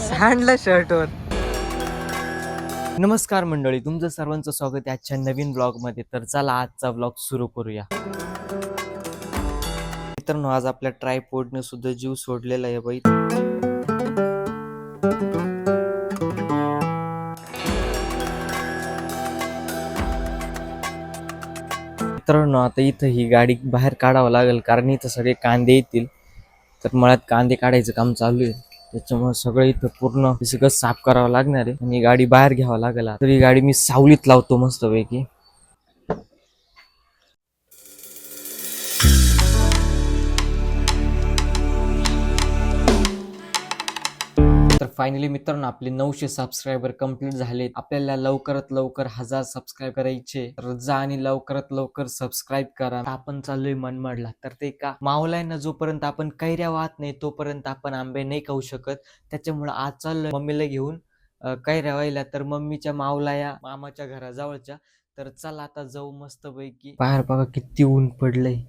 सांडलं शर्टवर नमस्कार मंडळी तुमचं सर्वांचं स्वागत आहे आजच्या नवीन ब्लॉगमध्ये तर चला आजचा ब्लॉग सुरू करूया. मित्रांनो आज आपल्या ट्रायपोर्डने सुद्धा जीव सोडलेला आहे बाई. मित्रांनो आता इथं ही गाडी बाहेर काढावं लागेल कारण इथं सगळे कांदे येतील. तर मळ्यात कांदे काढायचं काम चालू आहे. त्याच्यामुळे सगळं इथं पूर्ण सगळं साफ करावं लागणार आहे आणि गाडी बाहेर घ्यावं लागेल तर ही गाडी मी सावलीत लावतो मस्तपैकी. तर फायनली मित्रांनो आपले नऊशे सबस्क्रायबर कंप्लीट झाले आपल्याला लवकरात लवकर हजार सबस्क्राईब करायचे तर जा आणि लवकरात लवकर सबस्क्राईब करा. आपण चाललोय मनमाडला. तर ते का मावलाय जोपर्यंत आपण कैऱ्या वाहत नाही तोपर्यंत आपण आंबे नाही खाऊ शकत. त्याच्यामुळे आज चाललोय मम्मीला घेऊन कैऱ्या व्हायला. तर मम्मीच्या मावला या मामाच्या घराजवळच्या. तर चला आता जाऊ मस्त पैकी बाहेर बघा किती ऊन पडलंय.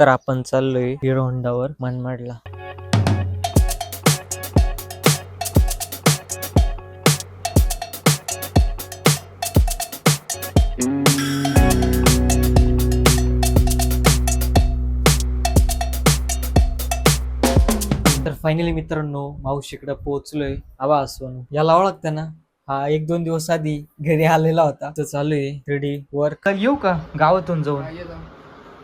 तर आपण चाललोय हिरो होंडावर मनमाडला. तर फायनली मित्रांनो मावशीकडे पोहोचलोय. आवा असवण याला ओळखता ना? हा एक दोन दिवस आधी घरी आलेला होता. तर चालू आहे रेडी वर्क येऊ का? गावातून जाऊन.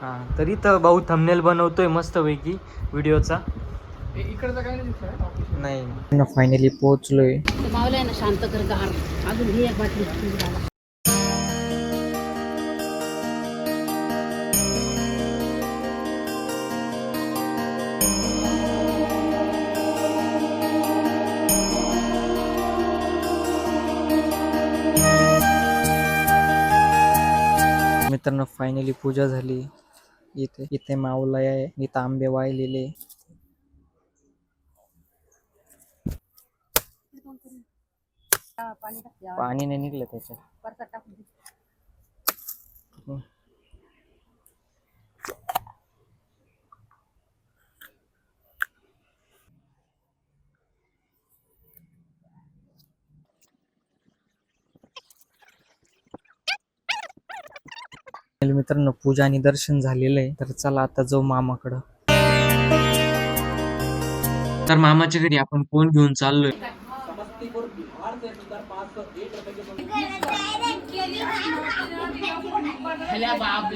हा तर इथं भाऊ थंबनेल बनवतोय मस्त पैकी व्हिडिओचा इकडचं काय नाही फायनली पोहोचलोय. मावलं आहे ना शांत कर गार अजून ही एक बाटली दूध घाला. मित्रांनो फायनली पूजा झाली. इथे इथे माऊला आहे. इथं आंबे वाळलेले पाणी नाही निघलं त्याच्यात. मित्रांनो पूजा आणि दर्शन झालेलं आहे. तर चला आता जाऊ मामाकडं. तर मामाच्या घरी आपण फोन घेऊन चाललोय.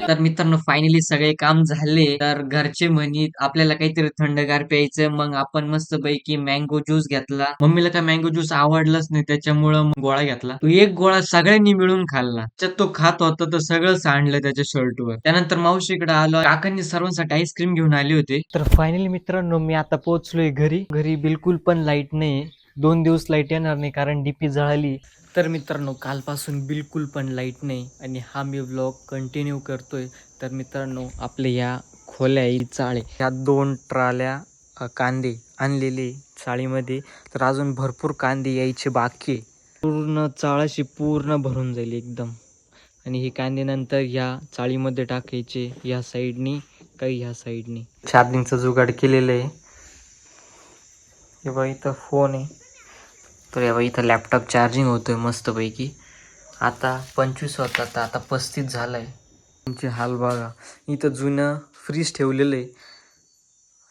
तर मित्रांनो फायनली सगळे काम झाले. तर घरचे म्हणी आपल्याला काहीतरी थंडगार प्यायचं मग आपण मस्त पैकी मँगो ज्यूस घेतला. मम्मीला काय मँगो ज्यूस आवडलाच नाही त्याच्यामुळं मग गोळा घेतला. तो एक गोळा सगळ्यांनी मिळून खाल्ला. त्यात तो खात होता तर सगळं सांडलं त्याच्या शर्टवर. त्यानंतर मावशीकडे आलो. काकांनी सर्वांसाठी आईस्क्रीम घेऊन आले होते. तर फायनली मित्रांनो मी आता पोहोचलोय घरी. घरी बिलकुल पण लाइट नाही दोन दिवस लाइट येणार नाही कारण डीपी जळाली. तर मित्रांनो कालपासून बिलकुल पण लाइट नाही आणि हा मी ब्लॉग कंटिन्यू करतोय. तर मित्रांनो आपले या खोल्या चाळे या दोन ट्राल्या कांदे आणलेले चाळीमध्ये. तर अजून भरपूर कांदे यायचे बाकी. पूर्ण चाळाशी पूर्ण भरून जाईल एकदम. आणि हे कांदे नंतर ह्या चाळीमध्ये टाकायचे या साईडनी काही ह्या साईडनी चार्जिंगचं जुगाड केलेलं आहे. हे बघा इथं फोन आहे. तर या बघा इथं लॅपटॉप चार्जिंग होतोय मस्तपैकी. आता पंचवीस होता तर आता पस्तीस झालाय. तुमचे हाल बघा. इथं जुनं फ्रीज ठेवलेलं आहे.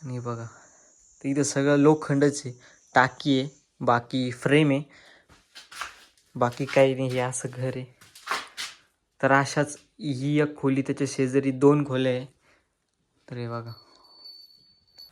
आणि बघा तर इथं सगळं लोखंडच आहे. टाकी आहे बाकी फ्रेम आहे. बाकी काही नाही हे असं घर आहे. तर अशाच ही एक खोली त्याच्या शेजारी दोन खोल्या आहे. तर हे बघा.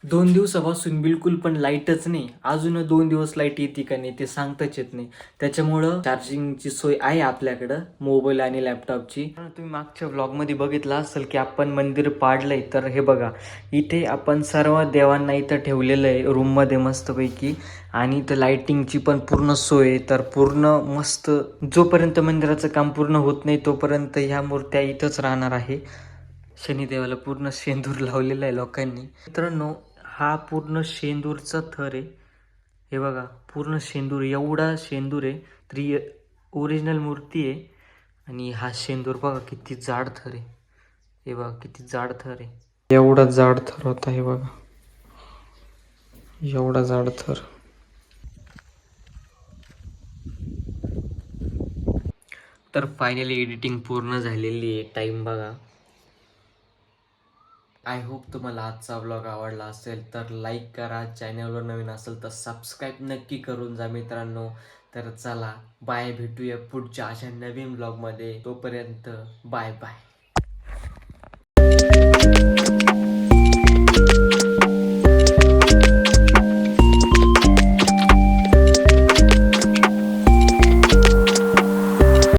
दोन दिवसापासून बिलकुल पण लाईटच नाही. अजून दोन दिवस लाइट येते का नाही ते सांगताच येत नाही. त्याच्यामुळं चार्जिंगची सोय आहे आपल्याकडं मोबाईल आणि लॅपटॉपची तुम्ही मागच्या व्लॉगमध्ये बघितलं असेल की आपण मंदिर पाडलंय तर हे बघा इथे आपण सर्व देवांना इथं ठेवलेलं आहे रूममध्ये मस्तपैकी. आणि इथं लाईटिंगची पण पूर्ण सोय आहे. तर पूर्ण मस्त जोपर्यंत मंदिराचं काम पूर्ण होत नाही तोपर्यंत ह्या मूर्त्या इथंच राहणार आहे. शनिदेवाला पूर्ण शेंदूर लावलेला आहे लोकांनी. मित्रांनो हा पूर्ण शेंदूरचा थर आहे. हे बघा पूर्ण शेंदूर एवढा शेंदूर आहे तरी ओरिजिनल मूर्ती आहे. आणि हा शेंदूर बघा किती जाड थर आहे. हे बघा किती जाड थर आहे. एवढा जाड थर होता हे बघा. एवढा जाड थर. तर फायनली एडिटिंग पूर्ण झालेली आहे टाइम बघा. आय होप तुम्हाला आजचा ब्लॉग आवडला असेल तर लाईक करा. चॅनलवर नवीन असेल तर सबस्क्राईब नक्की करून जा मित्रांनो. तर चला बाय भेटूया पुढच्या अशा नवीन ब्लॉगमध्ये तोपर्यंत बाय बाय